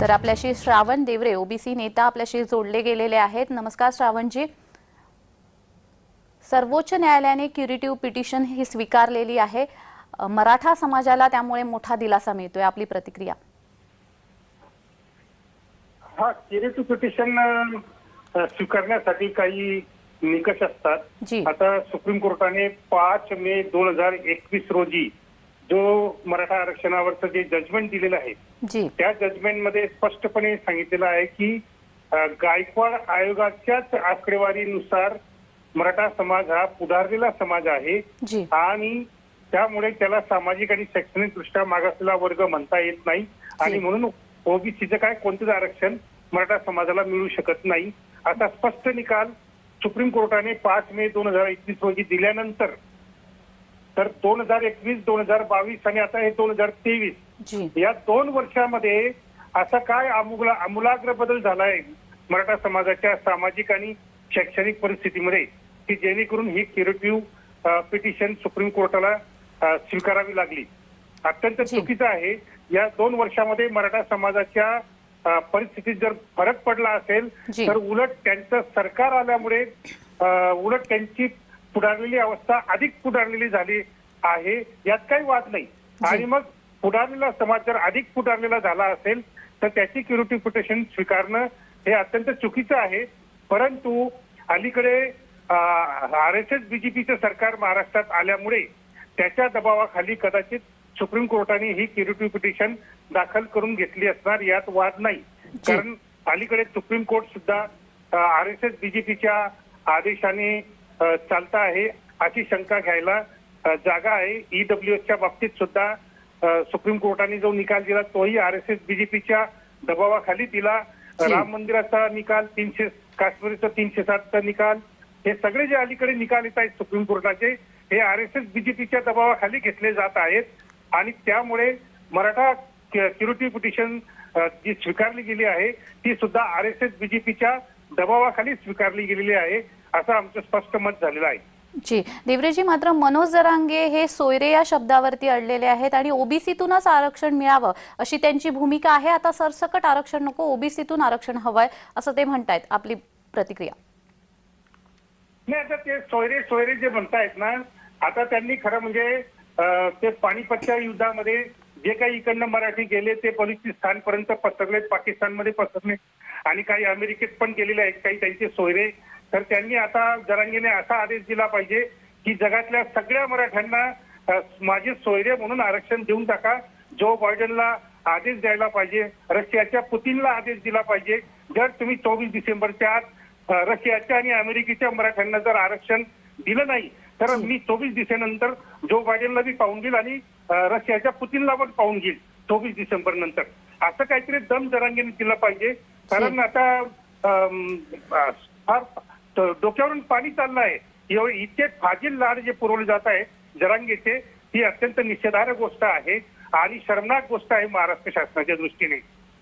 तर आपल्याशी श्रावण देवरे ओबीसी नेता आपल्याशी जोडले गेलेले आहेत. नमस्कार श्रावणजी. सर्वोच्च न्यायालयाने क्युरेटिव्ह पिटिशन ही स्वीकारलेली आहे. मराठा समाजाला त्यामुळे मोठा दिलासा मिळतोय आपली प्रतिक्रिया. हा क्युरेटिव्ह पिटिशन स्वीकारण्यासाठी काही निकष असतात. जी. आता सुप्रीम कोर्टाने पाच मे दोन हजार एकवीस रोजी जो मराठा आरक्षणावरचं जे जजमेंट दिलेलं आहे जी. त्या जजमेंटमध्ये स्पष्टपणे सांगितलेलं आहे की गायकवाड आयोगाच्याच आकडेवारीनुसार मराठा समाज हा पुढारलेला समाज आहे आणि त्यामुळे त्याला सामाजिक आणि शैक्षणिक दृष्ट्या मागासलेला वर्ग म्हणता येत नाही. आणि म्हणून ओबीसीचं काय कोणतंच आरक्षण मराठा समाजाला मिळू शकत नाही. असा स्पष्ट निकाल सुप्रीम कोर्टाने पाच मे दोन हजार एकवीस रोजी दिल्यानंतर तर दोन हजार एकवीस दोन हजार बावीस आणि आता हे दोन हजार तेवीस. या दोन वर्षामध्ये असा काय आमुला आमूलाग्र बदल झालाय मराठा समाजाच्या सामाजिक आणि शैक्षणिक परिस्थितीमध्ये? की जेणेकरून ही क्युरेटिव्ह पिटिशन सुप्रीम कोर्टाला स्वीकारावी लागली. अत्यंत. चुकीचं आहे. या दोन वर्षामध्ये मराठा समाजाच्या परिस्थितीत जर फरक पडला असेल. तर उलट त्यांचं सरकार आल्यामुळे उलट त्यांची पुढारलेली अवस्था अधिक पुढारलेली झाली आहे. यात काही वाद नाही. आणि मग पुढारलेला समाज जर अधिक पुढारलेला झाला असेल तर त्याची क्युरिटी पिटिशन स्वीकारणं हे अत्यंत चुकीचं आहे. परंतु अलीकडे आर एस एस बीजेपीचं सरकार महाराष्ट्रात आल्यामुळे त्याच्या दबावाखाली कदाचित सुप्रीम कोर्टाने ही क्युरिटी पिटिशन दाखल करून घेतली असणार यात वाद नाही. कारण अलीकडे सुप्रीम कोर्ट सुद्धा आर एस एस बीजेपीच्या आदेशाने चालता आहे. अशी शंका घ्यायला जागा आहे. ईडब्ल्यू एसच्या बाबतीत सुद्धा सुप्रीम कोर्टाने जो निकाल दिला तोही आर एस एस बीजेपीच्या दबावाखाली दिला. राम मंदिराचा निकाल तीनशे काश्मीरचा तीनशे सातचा निकाल. हे सगळे जे अलीकडे निकाल येत आहेत सुप्रीम कोर्टाचे हे आर एस एस बीजेपीच्या दबावाखाली घेतले जात आहेत. आणि त्यामुळे मराठा क्युरिटी पिटिशन जी स्वीकारली गेली आहे ती सुद्धा आर एस एस बीजेपीच्या दबावाखाली स्वीकारली गेलेली आहे. असं आमचं स्पष्ट मत झालेलं आहे. जी. देवरेजी मात्र मनोज जरांगे हे सोयरे या शब्दावरती अडलेले आहेत आणि ओबीसीतूनच आरक्षण मिळावं अशी त्यांची भूमिका आहे. आता सरसकट आरक्षण नको ओबीसीतून आरक्षण हवंय असं ते म्हणतायत. आपली प्रतिक्रिया. नाही आता ते सोयरे सोयरे जे म्हणतायत ना आता त्यांनी खरं म्हणजे ते पानिपतच्या युद्धामध्ये जे काही इकडनं मराठी गेले ते बलुचिस्तान पर्यंत पसरले पाकिस्तानमध्ये पसरले. आणि काही अमेरिकेत पण गेलेले आहेत काही त्यांचे सोयरे. तर त्यांनी आता जरांगीने असा आदेश दिला पाहिजे की जगातल्या सगळ्या मराठ्यांना माझे सोयरे म्हणून आरक्षण देऊन टाका. जो बायडनला आदेश द्यायला पाहिजे रशियाच्या पुतीनला आदेश दिला पाहिजे. जर तुम्ही चोवीस डिसेंबरच्या आत रशियाच्या आणि अमेरिकेच्या मराठ्यांना जर आरक्षण दिलं नाही तर मी चोवीस डिसेंबर जो बायडेनला बी पाहून घेईल आणि रशियाच्या पुतीनला पण पाहून घेईल चोवीस डिसेंबर नंतर. असं काहीतरी दम जरांगीने दिलं पाहिजे. कारण आता फार डोक्यावरून पाणी चाललं आहे एवढे इतके फाजील लाड जे पुरवले जात आहे जरांगेचे ही अत्यंत निषेधार्ह गोष्ट आहे आणि शर्मनाक गोष्ट आहे महाराष्ट्र शासनाच्या दृष्टीने.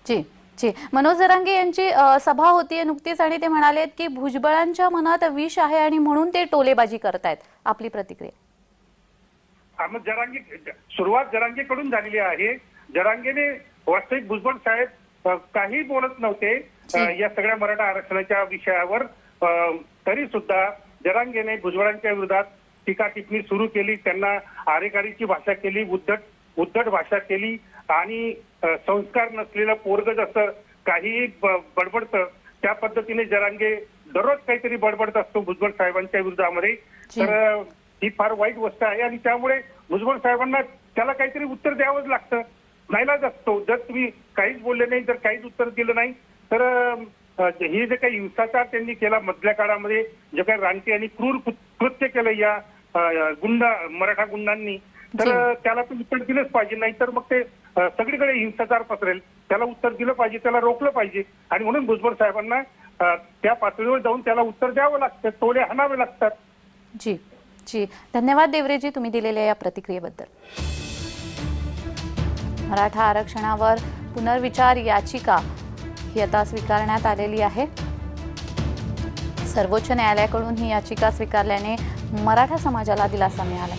जी जी. मनोज जरांगे यांची सभा होतीये नुकतीच आणि ते म्हणालेत की भुजबळांच्या मनात विष आहे आणि म्हणून ते टोलेबाजी करतायत. आपली प्रतिक्रिया. जरांगे सुरुवात जरांगेकडून झालेली आहे. जरांगेने वास्तविक भुजबळ साहेब काही बोलत नव्हते. या सगळ्या मराठा आरक्षणाच्या विषयावर तरी सुद्धा जरांगेने भुजबळांच्या विरोधात टीका टिप्पणी सुरू केली. त्यांना आरेकारीची भाषा केली उद्धट उद्धट भाषा केली आणि संस्कार नसलेलं पोरग जसं काही बडबडतं त्या पद्धतीने जरांगे दररोज काहीतरी बडबडत असतो भुजबळ साहेबांच्या विरोधामध्ये. तर ही फार वाईट गोष्ट आहे आणि त्यामुळे भुजबळ साहेबांना त्याला काहीतरी उत्तर द्यावंच लागतं. नाहीलाच असतो. जर तुम्ही काहीच बोलले नाही जर काहीच उत्तर दिलं नाही तर हे जे काही हिंसाचार त्यांनी केला मधल्या काळामध्ये जे काही रानटी आणि क्रूर कृत्य केलं या गुंडा मराठा गुंडांनी तर त्याला पण उत्तर दिलंच पाहिजे. नाही तर मग ते सगळीकडे हिंसाचार पसरेल. त्याला उत्तर दिलं पाहिजे त्याला रोखलं पाहिजे. आणि म्हणून भुजबळ साहेबांना त्या पातळीवर जाऊन त्याला उत्तर द्यावं लागतं. टोले हाणावे लागतात. जी. जी. धन्यवाद देवरेजी तुम्ही दिलेल्या या प्रतिक्रियेबद्दल. मराठा आरक्षणावर पुनर्विचार याचिका ही आता स्वीकारण्यात आलेली आहे. सर्वोच्च न्यायालयाकडून ही याचिका स्वीकारल्याने मराठा समाजाला दिलासा मिळाला.